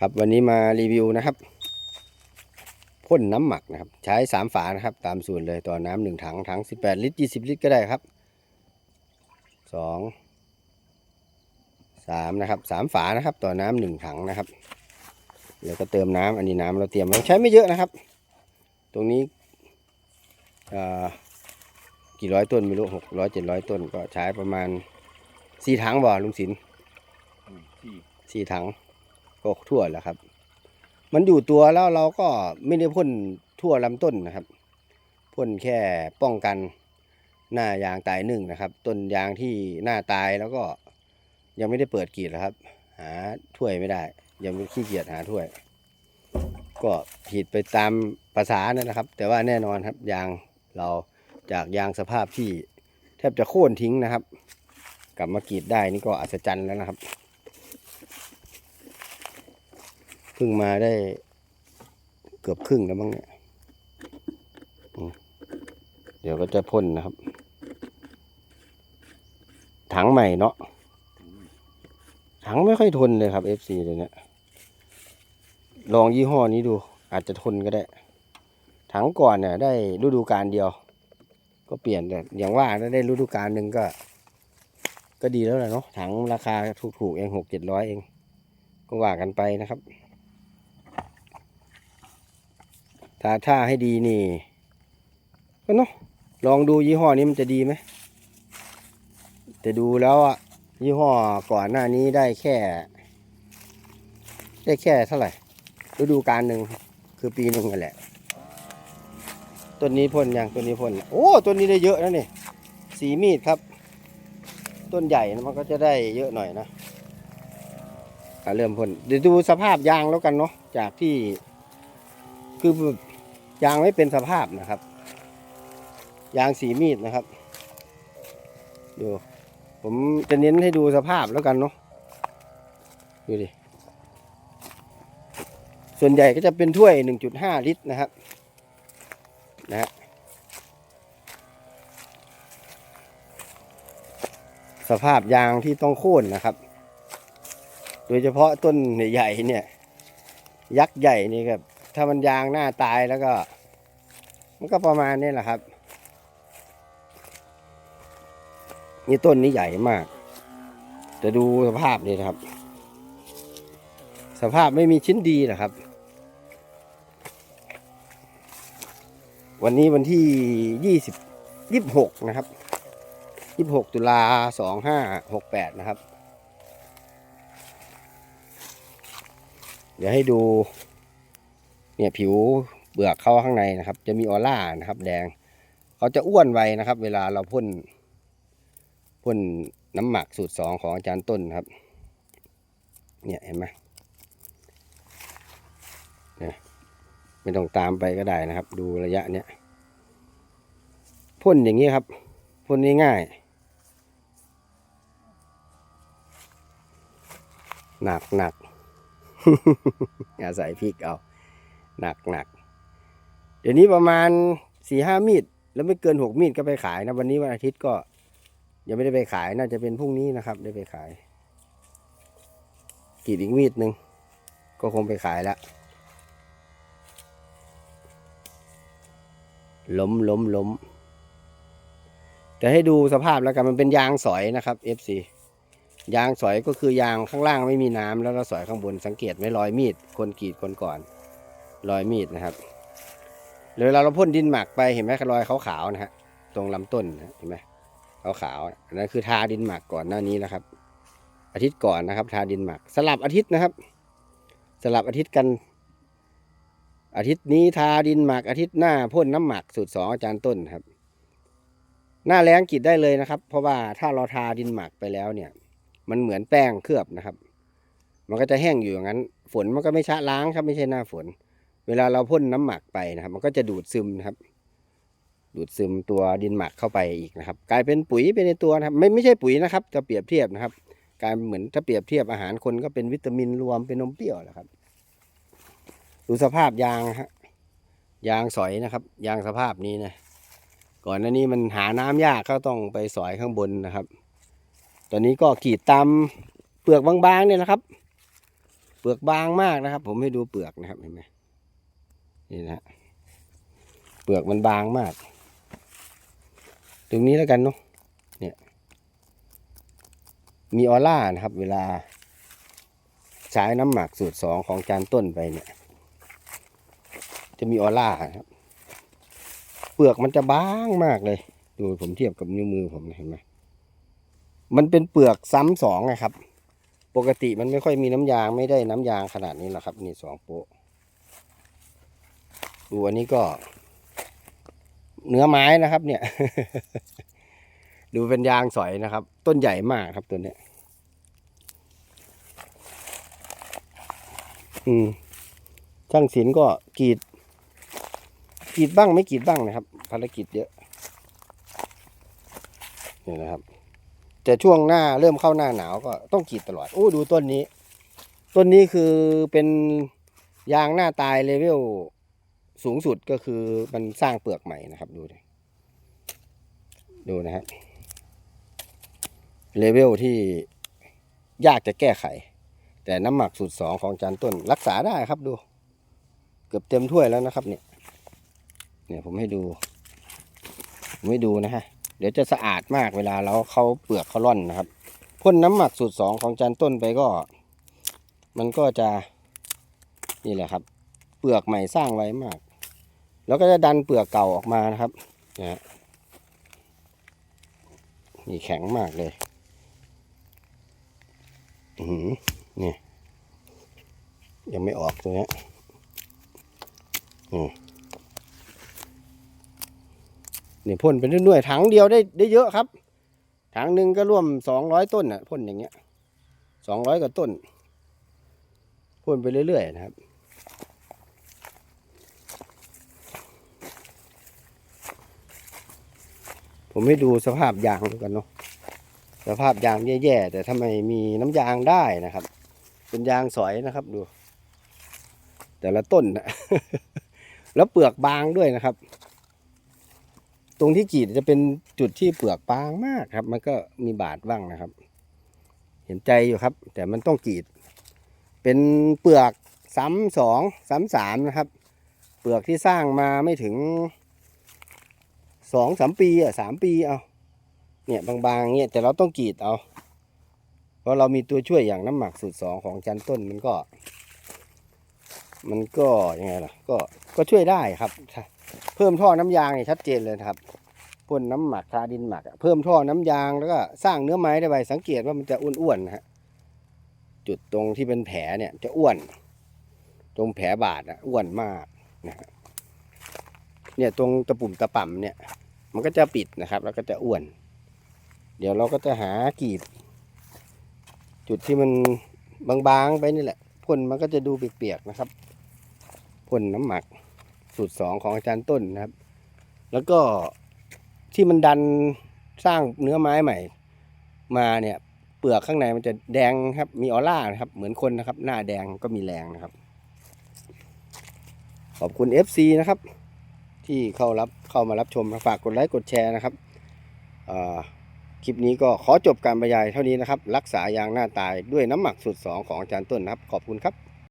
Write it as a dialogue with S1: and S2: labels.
S1: ครับวันนี้มารีวิวนะครับพ่นน้ำหมักนะครับ ใช้สามฝานะครับ ตามสูตรเลยต่อน้ำหนึ่งถังถังสิบแปดลิตรยี่สิบลิตรก็ได้ครับสองสามนะครับสามฝานะครับ ต่อน้ำหนึ่งถังนะครับแล้วก็เติมน้ำอันนี้น้ำเราเตรียมไว้ใช้ไม่เยอะนะครับ ตรงนี้อ่ากี่ร้อยต้นไม่รู้หกร้อยเจ็ดร้อยต้นก็ใช้ประมาณสี่ถังบ่ลุงศิลป์
S2: ที่
S1: สี่ถัง ก็ทั่วแล้วครับ มันอยู่ตัวแล้วเราก็ไม่ได้พ่นทั่วลำต้นนะครับพ่นแค่ป้องกันหน้ายางตายหนึ่งนะครับ ต้นยางที่หน้าตายแล้วก็ยังไม่ได้เปิดกรีดนะครับ หาถ้วยไม่ได้ ยังขี้เกียจหาถ้วย ก็ผิดไปตามภาษานั่นนะครับ แต่ว่าแน่นอนครับยางเราจากยางสภาพที่แทบจะโค่นทิ้งนะครับ กลับมากรีดได้นี่ก็อัศจรรย์แล้วนะครับ เพิ่งมาได้เกือบครึ่งแล้วมั้งเนี่ยเดี๋ยวก็จะพ่นนะครับ ถังใหม่เนาะถังไม่ค่อยทนเลยครับ FC เลยเนี่ยลองยี่ห้อนี้ดู อาจจะทนก็ได้ ถังก่อนเนี่ยได้ฤดูกาลเดียว ก็เปลี่ยนแต่อย่างว่าถ้าได้ฤดูกาลหนึ่งก็ ก็ดีแล้วแหละเนาะถังราคาถูกๆเองหกเจ็ดร้อยเอง ก็ว่ากันไปนะครับ ถ้าถ้าให้ดีนี่ก็เนาะลองดูยี่ห้อนี้มันจะดีไหมแต่ดูแล้วอะยี่ห้อก่อนหน้านี้ได้แค่ ได้แค่เท่าไหร่ฤดูกาลหนึ่งคือปีหนึ่งนั่นแหละต้นนี้พ่นยังต้นนี้พ่นโอ้ต้นนี้ได้เยอะนะนี่สีมีดครับ ต้นใหญ่นะมันก็จะได้เยอะหน่อยนะอะเริ่มพ่นเดี๋ยวดูสภาพยางแล้วกันเนาะจากที่คือ ยางไม่เป็นสภาพนะครับ ยางสีมีดนะครับดูผมจะเน้นให้ดูสภาพแล้วกันเนาะดูดิส่วนใหญ่ก็จะเป็นถ้วย 1.5 ลิตรนะครับนะฮะสภาพยางที่ต้องโค่นนะครับ โดยเฉพาะต้นใหญ่เนี่ย ยักษ์ใหญ่นี่ครับ ถ้ามันยางหน้าตายแล้วก็ มันก็ประมาณนี้แหละครับ นี่ต้นนี้ใหญ่มาก จะดูสภาพนี่นะครับ สภาพไม่มีชิ้นดีนะครับ วันนี้วันที่ยี่สิบยี่สิบหกนะครับยี่สิบหกตุลาสองห้าหกแปดนะครับ เดี๋ยวให้ดู เนี่ยผิวเปลือกเข้าข้างในนะครับ จะมีออร่านะครับ แดงเขาจะอ้วนไวนะครับ เวลาเราพ่นพ่นน้ำหมักสูตรสองของอาจารย์ต้นครับ เนี่ยเห็นไหมเนี่ยไม่ต้องตามไปก็ได้นะครับ ดูระยะเนี้ยพ่นอย่างนี้ครับพ่นง่ายๆหนักหนักอาศัยพริกเอา หนักหนักเดี๋ยวนี้ประมาณสี่ห้ามีด แล้วไม่เกินหกมีดก็ไปขายนะ วันนี้วันอาทิตย์ก็ ยังไม่ได้ไปขายน่าจะเป็นพรุ่งนี้นะครับ ได้ไปขายกรีดอีกมีดหนึ่งก็คงไปขายแล้วล้มล้มล้มแต่ให้ดูสภาพแล้วกันมันเป็นยางสอยนะครับ FC ยางสอยก็คือยางข้างล่างไม่มีน้ำแล้วเราสอยข้างบนสังเกตไหมรอยมีด คนกรีดคนก่อน รอยมีดนะครับเวลาเราพ่นดินหมักไปเห็นไหมรอยขาวๆนะฮะตรงลำต้นนะเห็นไหมขาวๆอันนั้นคือทาดินหมักก่อนหน้านี้นะครับ อาทิตย์ก่อนนะครับ ทาดินหมัก สลับอาทิตย์นะครับ สลับอาทิตย์กัน อาทิตย์นี้ทาดินหมัก อาทิตย์หน้าพ่นน้ำหมักสูตรสองอาจารย์ต้นครับ หน้าแรงกรีดได้เลยนะครับ เพราะว่าถ้าเราทาดินหมักไปแล้วเนี่ย มันเหมือนแป้งเคลือบนะครับ มันก็จะแห้งอยู่อย่างนั้น ฝนมันก็ไม่ชะล้างครับไม่ใช่หน้าฝน เวลาเราพ่นน้ำหมักไปนะครับ มันก็จะดูดซึมนะครับ ดูดซึมตัวดินหมักเข้าไปอีกนะครับ กลายเป็นปุ๋ยไปในตัวนะครับ ไม่ไม่ใช่ปุ๋ยนะครับจะเปรียบเทียบนะครับกลายเหมือนถ้าเปรียบเทียบอาหารคนก็เป็นวิตามินรวมเป็นนมเปรี้ยวแหละครับ ดูสภาพยางฮะยางสอยนะครับ ยางสภาพนี้นะก่อนหน้านี้มันหาน้ำยากก็ต้องไปสอยข้างบนนะครับ ตอนนี้ก็กรีดตามเปลือกบางๆเนี่ยนะครับ เปลือกบางมากนะครับ ผมให้ดูเปลือกนะครับเห็นไหม นี่นะฮะเปลือกมันบางมาก ตรงนี้แล้วกันเนาะเนี่ยมีออร่านะครับ เวลาใช้น้ำหมักสูตรสองของจานต้นไปเนี่ย จะมีออร่าครับ เปลือกมันจะบางมากเลย ดูผมเทียบกับนิ้วมือผมเห็นไหมมันเป็นเปลือกซ้ำสองนะครับ ปกติมันไม่ค่อยมีน้ำยางไม่ได้น้ำยางขนาดนี้หรอกครับ นี่สองโปะ ดูอันนี้ก็ เนื้อไม้นะครับ เนี่ย ดูเป็นยางสอยนะครับ ต้นใหญ่มากครับตัวเนี้ยอืมช่างศิลป์ก็กรีดกรีดบ้างไม่กรีดบ้างนะครับ ภารกิจเยอะนี่นะครับ แต่ช่วงหน้าเริ่มเข้าหน้าหนาวก็ต้องกรีดตลอดโอ้ดูต้นนี้ ต้นนี้คือเป็นยางหน้าตายเลเวล สูงสุดก็คือมันสร้างเปลือกใหม่นะครับ ดูดิดูนะฮะเลเวลที่ยากจะแก้ไข แต่น้ำหมักสูตรสองของจานต้นรักษาได้ครับดู เกือบเต็มถ้วยแล้วนะครับ เนี่ย เนี่ยผมให้ดู ผมให้ดูนะฮะเดี๋ยวจะสะอาดมากเวลาเราเขาเปลือกเขาร่อนนะครับพ่นน้ำหมักสูตรสองของจานต้นไปก็ มันก็จะนี่แหละครับ เปลือกใหม่สร้างไว้มาก แล้วก็จะดันเปลือกเก่าออกมานะครับนะนี่แข็งมากเลยอือนี่ยังไม่ออกตัวนี้อืมนี่พ่นไปเรื่อยๆถังเดียวได้ได้เยอะครับถังหนึ่งก็ร่วมสองร้อยต้นอะพ่นอย่างเงี้ยสองร้อยกว่าต้นพ่นไปเรื่อยๆนะครับ ผมให้ดูสภาพยางกันเนาะสภาพยางแย่ๆแต่ทำไมมีน้ำยางได้นะครับ เป็นยางสอยนะครับดู แต่ละต้นนะ แล้วเปลือกบางด้วยนะครับ ตรงที่กรีดจะเป็นจุดที่เปลือกบางมากครับ มันก็มีบาดบ้างนะครับ เห็นใจอยู่ครับ แต่มันต้องกรีด เป็นเปลือกซ้ำสองซ้ำสามนะครับ เปลือกที่สร้างมาไม่ถึง สองสามปีอะสามปีเอาเนี่ยบางๆเนี่ยแต่เราต้องกรีดเอา เพราะเรามีตัวช่วยอย่างน้ำหมักสูตรสองของจันต้นมันก็ มันก็ยังไงล่ะ ก็ก็ช่วยได้ครับ เพิ่มท่อน้ำยางเนี่ยชัดเจนเลยครับพ่นน้ำหมักทาดินหมัก เพิ่มท่อน้ำยางแล้วก็สร้างเนื้อไม้ได้ไปสังเกตว่ามันจะอ้วนๆนะฮะจุดตรงที่เป็นแผลเนี่ยจะอ้วน ตรงแผลบาดอะอ้วนมากนะฮะ เนี่ยตรงตะปุ่มตะป่ำเนี่ย มันก็จะปิดนะครับ แล้วก็จะอ้วน เดี๋ยวเราก็จะหากรีด จุดที่มันบางๆไปนี่แหละพ่นมันก็จะดูเปียกๆนะครับพ่นน้ำหมักสูตรสองของอาจารย์ต้นนะครับ แล้วก็ที่มันดันสร้างเนื้อไม้ใหม่ มาเนี่ยเปลือกข้างในมันจะแดงครับ มีออร่านะครับ เหมือนคนนะครับ หน้าแดงก็มีแรงนะครับ ขอบคุณ FC นะครับ ที่เข้ารับเข้ามารับชมฝากกดไลค์กดแชร์นะครับคลิปนี้ก็ขอจบการบรรยายเท่านี้นะครับ รักษายางหน้าตายด้วยน้ำหมักสูตรสองของอาจารย์ต้นนะครับ ขอบคุณครับ